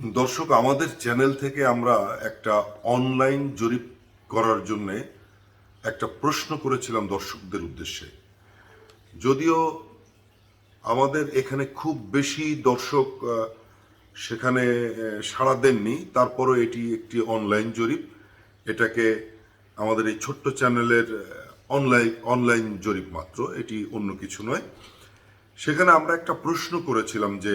দর্শক, আমাদের চ্যানেল থেকে আমরা একটা অনলাইন জরিপ করার জন্য একটা প্রশ্ন করেছিলাম দর্শকদের উদ্দেশ্যে। যদিও আমাদের এখানে খুব বেশি দর্শক সেখানে সাড়া দেননি। তারপরও এটি একটি অনলাইন জরিপ। এটাকে আমাদের এই ছোট্ট চ্যানেলের অনলাইন অনলাইন জরিপ মাত্র, এটি অন্য কিছু নয়। সেখানে আমরা একটা প্রশ্ন করেছিলাম যে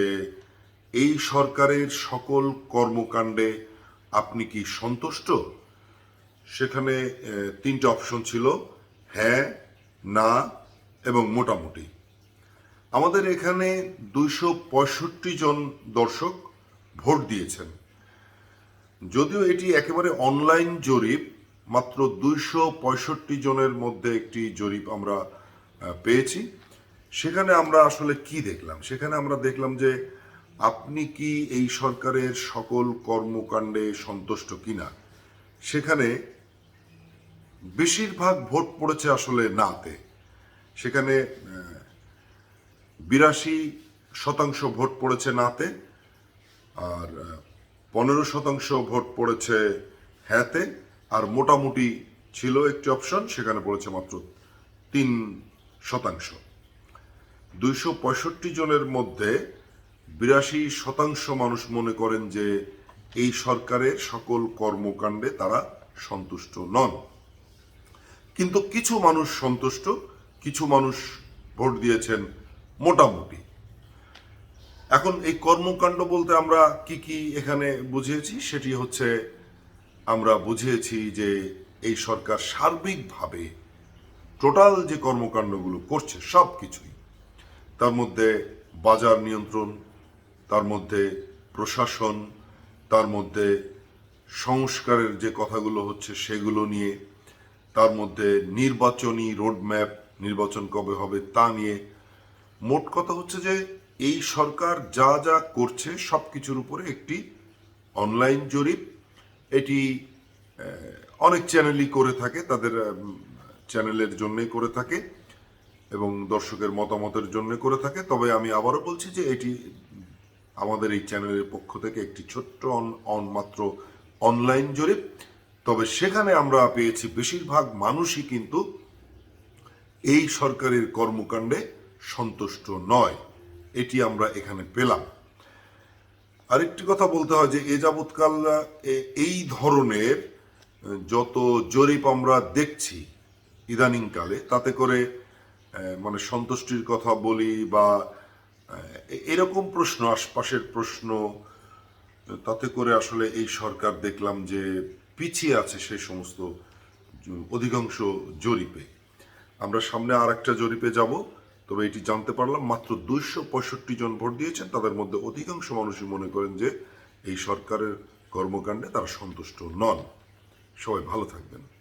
এই সরকারের সকল কর্মকাণ্ডে আপনি কি সন্তুষ্ট? সেখানে তিনটে অপশন ছিল হ্যাঁ না এবং মোটামুটি। আমাদের এখানে দুইশো পঁয়ষট্টি জন দর্শক ভোট দিয়েছেন। যদিও এটি একেবারে অনলাইন জরিপ, মাত্র দুইশো পঁয়ষট্টি জনের মধ্যে একটি জরিপ আমরা পেয়েছি। সেখানে আমরা আসলে কি দেখলাম? সেখানে আমরা দেখলাম যে আপনি কি এই সরকারের সকল কর্মকাণ্ডে সন্তুষ্ট কিনা? সেখানে বেশিরভাগ ভোট পড়েছে আসলে নাতে। সেখানে বিরাশি শতাংশ ভোট পড়েছে নাতে আর পনেরো শতাংশ ভোট পড়েছে হ্যাঁতে আর মোটামুটি ছিল একটি অপশন, সেখানে পড়েছে মাত্র তিন শতাংশ। দুইশো পঁয়ষট্টি জনের মধ্যে বিরাশি শতাংশ মানুষ মনে করেন যে এই সরকারের সকল কর্মকাণ্ডে তারা সন্তুষ্ট নন। কিন্তু কিছু মানুষ সন্তুষ্ট, কিছু মানুষ ভোট দিয়েছেন মোটামুটি। এখন এই কর্মকাণ্ড বলতে আমরা কি কি এখানে বুঝিয়েছি, সেটি হচ্ছে আমরা বুঝিয়েছি যে এই সরকার সার্বিকভাবে টোটাল যে কর্মকাণ্ডগুলো করছে সব কিছুই তার মধ্যে বাজার নিয়ন্ত্রণ তার মধ্যে প্রশাসন, তার মধ্যে সংস্কারের যে কথাগুলো হচ্ছে সেগুলো নিয়ে, তার মধ্যে নির্বাচনী রোডম্যাপ নির্বাচন কবে হবে তা নিয়ে। মোট কথা হচ্ছে যে এই সরকার যা যা করছে সব কিছুর উপরে একটি অনলাইন জরিপ। এটি অনেক চ্যানেলই করে থাকে, তাদের চ্যানেলের জন্যই করে থাকে এবং দর্শকের মতামতের জন্য করে থাকে। তবে আমি আবারও বলছি যে এটি আমাদের এই চ্যানেলের পক্ষ থেকে একটি ছোট্ট অন- মাত্র অনলাইন জরিপ। তবে সেখানে আমরা পেয়েছি বেশিরভাগ মানুষই কিন্তু এই সরকারের কর্মকাণ্ডে সন্তুষ্ট নয়। এটি আমরা এখানে পেলাম। আরেকটি কথা বলতে হয় যে, এ যাবৎকাল এই ধরনের যত জরিপ আমরা দেখছি ইদানিংকালে, তাতে করে মানে সন্তুষ্টির কথা বলি বা এরকম প্রশ্ন, আশপাশের প্রশ্ন, তাতে করে আসলে এই সরকার দেখলাম যে পিছিয়ে আছে সেই সমস্ত অধিকাংশ জরিপে। আমরা সামনে আর একটা জরিপে যাব, তবে এটি জানতে পারলাম মাত্র দুইশো পঁয়ষট্টি জন ভোট দিয়েছেন, তাদের মধ্যে অধিকাংশ মানুষই মনে করেন যে এই সরকারের কর্মকাণ্ডে তারা সন্তুষ্ট নন। সবাই ভালো থাকবেন।